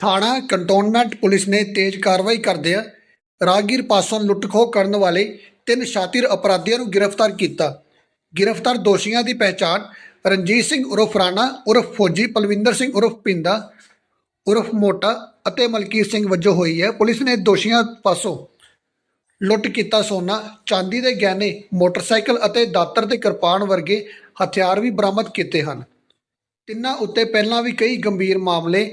ਥਾਣਾ cantonment police ਨੇ ਤੇਜ਼ ਕਾਰਵਾਈ ਕਰਦਿਆਂ ਰਾਗੀਰ ਪਾਸੋਂ ਲੁੱਟਖੋ ਕਰਨ ਵਾਲੇ ਤਿੰਨ ਸ਼ਾਤਿਰ ਅਪਰਾਧੀਆਂ ਨੂੰ ਗ੍ਰਿਫਤਾਰ ਕੀਤਾ। ਗ੍ਰਿਫਤਾਰ ਦੋਸ਼ੀਆਂ ਦੀ ਪਹਿਚਾਣ ਰਣਜੀਤ ਸਿੰਘ ਉਰਫ ਰਾਣਾ, ਉਰਫ ਫੌਜੀ ਪਲਵਿੰਦਰ ਸਿੰਘ ਉਰਫ ਪਿੰਦਾ, ਉਰਫ ਮੋਟਾ ਅਤੇ ਮਲਕੀਤ ਸਿੰਘ ਵਜੋਂ ਹੋਈ ਹੈ। ਪੁਲਿਸ ਨੇ ਦੋਸ਼ੀਆਂ ਪਾਸੋਂ ਲੁੱਟ ਕੀਤਾ ਸੋਨਾ, ਚਾਂਦੀ ਦੇ ਗਹਿਣੇ, ਮੋਟਰਸਾਈਕਲ ਅਤੇ ਦਾਤਰ ਤੇ ਕਿਰਪਾਨ ਵਰਗੇ ਹਥਿਆਰ ਵੀ ਬਰਾਮਦ ਕੀਤੇ ਹਨ। ਤਿੰਨਾਂ ਉੱਤੇ ਪਹਿਲਾਂ ਵੀ ਕਈ ਗੰਭੀਰ ਮਾਮਲੇ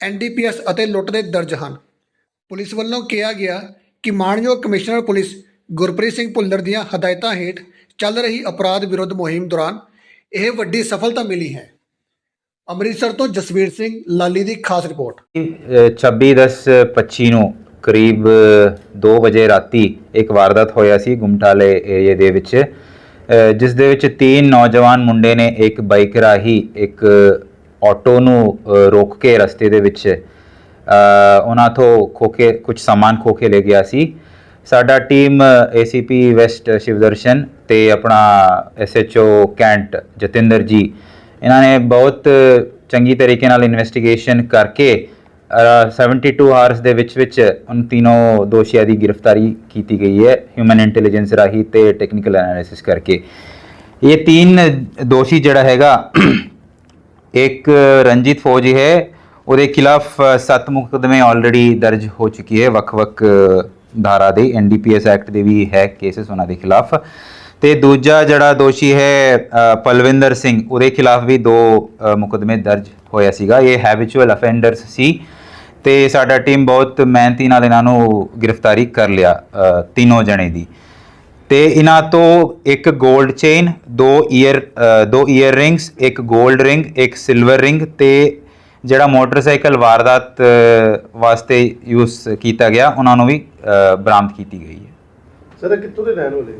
ਐਨਡੀਪੀਐਸ ਅਤੇ ਲੁੱਟ ਦੇ ਦਰਜ ਹਨ। ਪੁਲਿਸ ਵੱਲੋਂ ਕਿਹਾ ਗਿਆ ਕਿ ਮਾਣਯੋਗ ਕਮਿਸ਼ਨਰ ਪੁਲਿਸ ਗੁਰਪ੍ਰੀਤ ਸਿੰਘ ਭੁੱਲਰ ਦੀਆਂ ਹਦਾਇਤਾਂ ਹੇਠ ਚੱਲ ਰਹੀ ਅਪਰਾਧ ਵਿਰੁੱਧ ਮੁਹਿੰਮ ਦੌਰਾਨ ਇਹ ਵੱਡੀ ਸਫਲਤਾ ਮਿਲੀ ਹੈ। ਅੰਮ੍ਰਿਤਸਰ ਤੋਂ ਜਸਵੀਰ ਸਿੰਘ, ਲਾਲੀ ਦੀ ਖਾਸ ਰਿਪੋਰਟ। 26/10/25 ਨੂੰ ਕਰੀਬ 2 ਵਜੇ ਰਾਤੀ ਇੱਕ ਵਾਰਦਾਤ ਹੋਇਆ ਸੀ ਗੁਮਟਾਲੇ ਏਰੀਏ ਦੇ ਵਿੱਚ। ਜਿਸ ਦੇ ਵਿੱਚ ਤਿੰਨ ਨੌਜਵਾਨ ਮੁੰਡੇ ਨੇ, ਇੱਕ ਬਾਈਕ ਰਾਹੀਂ, ਇੱਕ ਆਟੋ ਨੂੰ ਰੋਕ ਕੇ ਰਸਤੇ ਦੇ ਵਿੱਚ ਉਹਨਾਂ ਤੋਂ ਖੋਕੇ ਕੁਝ ਸਮਾਨ ਖੋਕੇ ਲੈ ਗਿਆ ਸੀ। ਸਾਡਾ ਟੀਮ ਏਸੀਪੀ ਵੈਸਟ ਸ਼ਿਵਦਰਸ਼ਨ ਤੇ ਆਪਣਾ ਐਸਐਚਓ ਕੈਂਟ ਜਤਿੰਦਰ ਜੀ ਇਹਨਾਂ ਨੇ ਬਹੁਤ ਚੰਗੀ ਤਰੀਕੇ ਨਾਲ ਇਨਵੈਸਟੀਗੇਸ਼ਨ ਕਰਕੇ ਅ, 72 ਆਵਰਸ ਦੇ ਵਿੱਚ ਵਿੱਚ ਉਨ ਤਿੰਨੋਂ ਦੋਸ਼ੀਆਂ ਦੀ ਗ੍ਰਿਫਤਾਰੀ ਕੀਤੀ ਗਈ ਹੈ ਹਿਊਮਨ ਇੰਟੈਲੀਜੈਂਸ ਰਾਹੀਂ ਤੇ ਟੈਕਨੀਕਲ ਐਨਾਲਿਸਿਸ ਕਰਕੇ। ਇਹ ਤਿੰਨ ਦੋਸ਼ੀ ਜਿਹੜਾ ਹੈਗਾ ਇੱਕ ਰਣਜੀਤ ਫੌਜੀ ਹੈ ਉਹਦੇ ਖਿਲਾਫ ਸੱਤ ਮੁਕਦਮੇ ਆਲਰੇਡੀ ਦਰਜ ਹੋ ਚੁੱਕੀ ਹੈ ਵੱਖ-ਵੱਖ ਧਾਰਾ ਦੇ ਐਨਡੀਪੀਐਸ ਐਕਟ ਦੇ ਵੀ ਹੈ ਕੇਸਸ ਉਹਨਾਂ ਦੇ ਖਿਲਾਫ। ਤੇ ਦੂਜਾ ਜਿਹੜਾ ਦੋਸ਼ੀ ਹੈ ਪਲਵਿੰਦਰ ਸਿੰਘ ਉਹਦੇ ਖਿਲਾਫ ਵੀ ਦੋ ਅ, ਮੁਕਦਮੇ ਦਰਜ ਹੋਇਆ ਸੀਗਾ ਇਹ ਹੈਬਿਚੁਅਲ ਅਫੈਂਡਰਸ ਸੀ। ਤੇ ਸਾਡਾ ਟੀਮ ਬਹੁਤ ਮਿਹਨਤੀ ਨਾਲ ਇਹਨਾਂ ਨੂੰ ਗ੍ਰਿਫਤਾਰੀ ਕਰ ਲਿਆ ਤਿੰਨੋਂ ਜਣੇ ਦੀ। ਤੇ ਇਹਨਾਂ ਤੋਂ ਇੱਕ 골ਡ ਚੇਨ ਦੋ ਈਅਰ ਦੋ ਈਅਰ ਰਿੰਗਸ ਇੱਕ 골ਡ ਰਿੰਗ ਇੱਕ ਸਿਲਵਰ ਰਿੰਗ ਤੇ ਜਿਹੜਾ ਮੋਟਰਸਾਈਕਲ ਵਾਰਦਾਤ ਵਾਸਤੇ ਯੂਜ਼ ਕੀਤਾ ਗਿਆ, ਉਹਨਾਂ ਨੂੰ ਵੀ ਬਰਾਮਦ ਕੀਤੀ ਗਈ ਹੈ। ਸਰ ਕਿੱਥੋਂ ਦੇ ਰਹਿਣ ਵਾਲੇ